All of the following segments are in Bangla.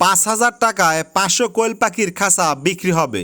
পাঁচ হাজার টাকায় পাঁচশো কোয়েল পাখির খাসা বিক্রি হবে।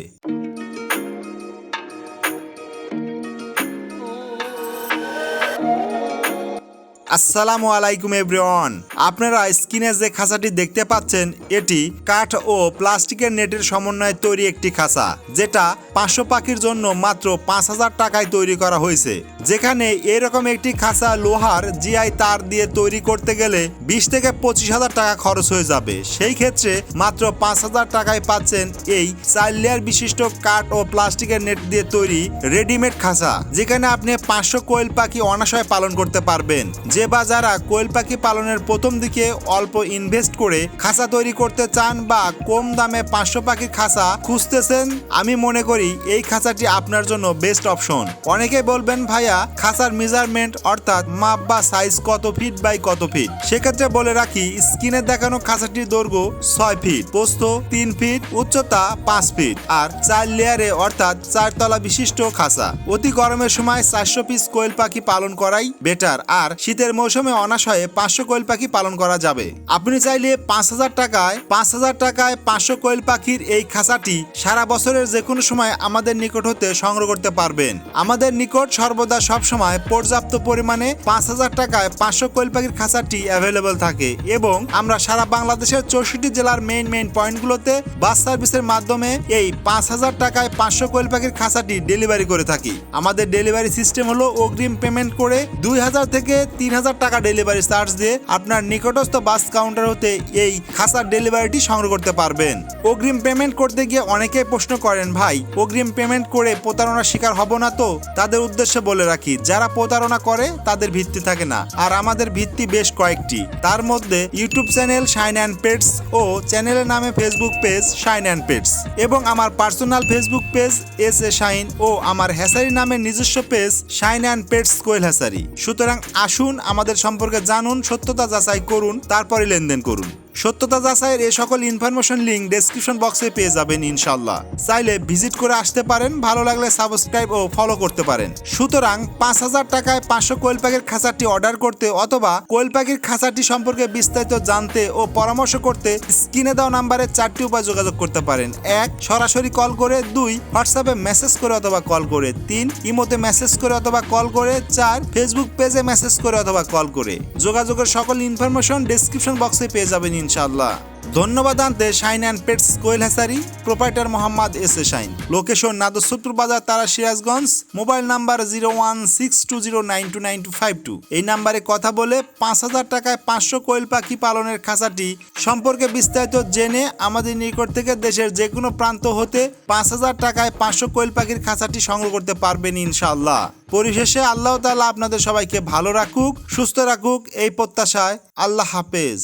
আসসালামু আলাইকুম এভরিওয়ান। আপনারা স্ক্রিনে যে খাঁচাটি দেখতে পাচ্ছেন, এটি কাঠ ও প্লাস্টিকের নেটের সমন্বয়ে তৈরি একটি খাঁচা, যেটা পাঁচশো পাখির জন্য মাত্র পাঁচ হাজার টাকায় তৈরি করা হয়েছে। যেখানে এরকম একটি খাঁচা লোহার জিআই তার দিয়ে তৈরি করতে গেলে বিশ থেকে পঁচিশ হাজার টাকা খরচ হয়ে যাবে। সেই ক্ষেত্রে মাত্র পাঁচ হাজার টাকায় পাচ্ছেন এই চার লেয়ার বিশিষ্ট কাঠ ও প্লাস্টিকের নেট দিয়ে তৈরি রেডিমেড খাঁচা, যেখানে আপনি পাঁচশো কোয়েল পাখি অনাশয় পালন করতে পারবেন। যে বা যারা কোয়েল পাখি পালনের প্রথম দিকে অল্প ইনভেস্ট করে খাঁচা তৈরি করতে চান বা কম দামে পাঁচশো পাখির খাঁচা খুঁজতেছেন, আমি মনে করি এই খাঁচাটি আপনার জন্য বেস্ট অপশন অনেকে বলবেন, ভাইয়া, খাঁচার মেজারমেন্ট অর্থাৎ মাপ বা সাইজ কত ফিট বাই কত ফিট সেক্ষেত্রে বলে রাখি, স্ক্রিনে দেখানো খাঁচাটির দৈর্ঘ্য ছয় ফিট পোস্ত তিন ফিট উচ্চতা পাঁচ ফিট আর চার লেয়ারে অর্থাৎ চারতলা বিশিষ্ট খাঁচা। অতি গরমের সময় চারশো পিস কোয়েল পাখি পালন করাই বেটার আর শীতের মৌসুমে অনাশয়ে পাঁচশো কোয়েল পাখি পালন করা যাবে। আপনি চাইলে পাঁচ হাজার টাকায়, পাঁচ হাজার টাকায় পাঁচশো কোয়েল পাখির এই খাঁচাটি সারা বছরের যে কোনো সময় আমাদের নিকট হতে সংগ্রহ করতে পারবেন। আমাদের নিকট সর্বদা সব সময় পর্যাপ্ত পরিমাণে পাঁচ হাজার টাকায় পাঁচশো কোয়েল পাখির খাঁচাটি অ্যাভেলেবল থাকে এবং আমরা সারা বাংলাদেশের চৌষট্টি জেলার মেইন মেইন পয়েন্টগুলোতে বাস সার্ভিসের মাধ্যমে এই পাঁচ হাজার টাকায় পাঁচশো কোয়েল পাখির খাঁচাটি ডেলিভারি করে থাকি। আমাদের ডেলিভারি সিস্টেম হলো অগ্রিম পেমেন্ট করে দুই হাজার থেকে তিন হাজার টাকা ডেলিভারি চার্জ দিয়ে আপনার নিকটস্থ বাস কাউন্টার হতে এই খাঁচার ডেলিভারিটি সংগ্রহ করতে পারবেন। অগ্রিম পেমেন্ট করতে গিয়ে অনেকেই প্রশ্ন করেন, ভাই, অগ্রিম পেমেন্ট করে প্রতারণার শিকার হব না তো? তাদের উদ্দেশ্যে বলে রাখি, যারা প্রতারণা করে, তাদের ভিত্তি থাকে না। আর আমাদের ভিত্তি বেশ কয়েকটি। তার মধ্যে YouTube channel Shine and Pets ও চ্যানেলের নামে Facebook page Shine and Pets এবং আমার personal Facebook page S A Shine ও আমার হ্যাসারি নামে নিজস্ব page Shine and Pets Koel hatchery. সুতরাং আসুন আমাদের সম্পর্কে জানুন সত্যতা যাচাই করুন তারপরে লেনদেন করুন। সত্যতা যাচাইয়ের এই সকল ইনফরমেশন লিঙ্ক ডেসক্রিপশন বক্সে পেয়ে যাবেন ইনশাল্লাহ চাইলে ভিজিট করে আসতে পারেন, ভালো লাগলে সাবস্ক্রাইব ও ফলো করতে পারেন। সুতরাং পাঁচ হাজার টাকায় পাঁচশো কোয়েল পাখির খাঁচাটি অর্ডার করতে অথবা কোয়েল পাখির খাঁচাটি সম্পর্কে বিস্তারিত জানতে ও পরামর্শ করতে স্ক্রিনে দেওয়া নাম্বারে চারটি উপায় যোগাযোগ করতে পারেন। এক, সরাসরি কল করে। দুই হোয়াটসঅ্যাপে মেসেজ করে অথবা কল করে। তিন, ইমোতে মেসেজ করে অথবা কল করে। চার ফেসবুক পেজে মেসেজ করে অথবা কল করে। যোগাযোগের সকল ইনফরমেশন ডেসক্রিপশন বক্সে পেয়ে যাবেন ইনশাল্লাহ ধন্যবাদ আনতে Shine and Pets Koel hatchery, proprietor Mohammad S A Shine. Location নাদসত্তর বাজার, তারা Sirajganj, mobile number zero one six two zero nine two nine two five two. এই নাম্বারে কথা বলে পাঁচ হাজার টাকায় পাঁচশো কোয়েল পাখি পালনের খাঁচাটি সম্পর্কে বিস্তারিত জেনে আমাদের নিকট থেকে দেশের যে কোনো প্রান্ত হতে পাঁচ হাজার টাকায় পাঁচশো কোয়েল পাখির খাঁচাটি সংগ্রহ করতে পারবেন ইনশাআল্লাহ। পরিশেষে আল্লাহ তালা আপনাদের সবাইকে ভালো রাখুক, সুস্থ রাখুক, এই প্রত্যাশায় আল্লাহ হাফেজ।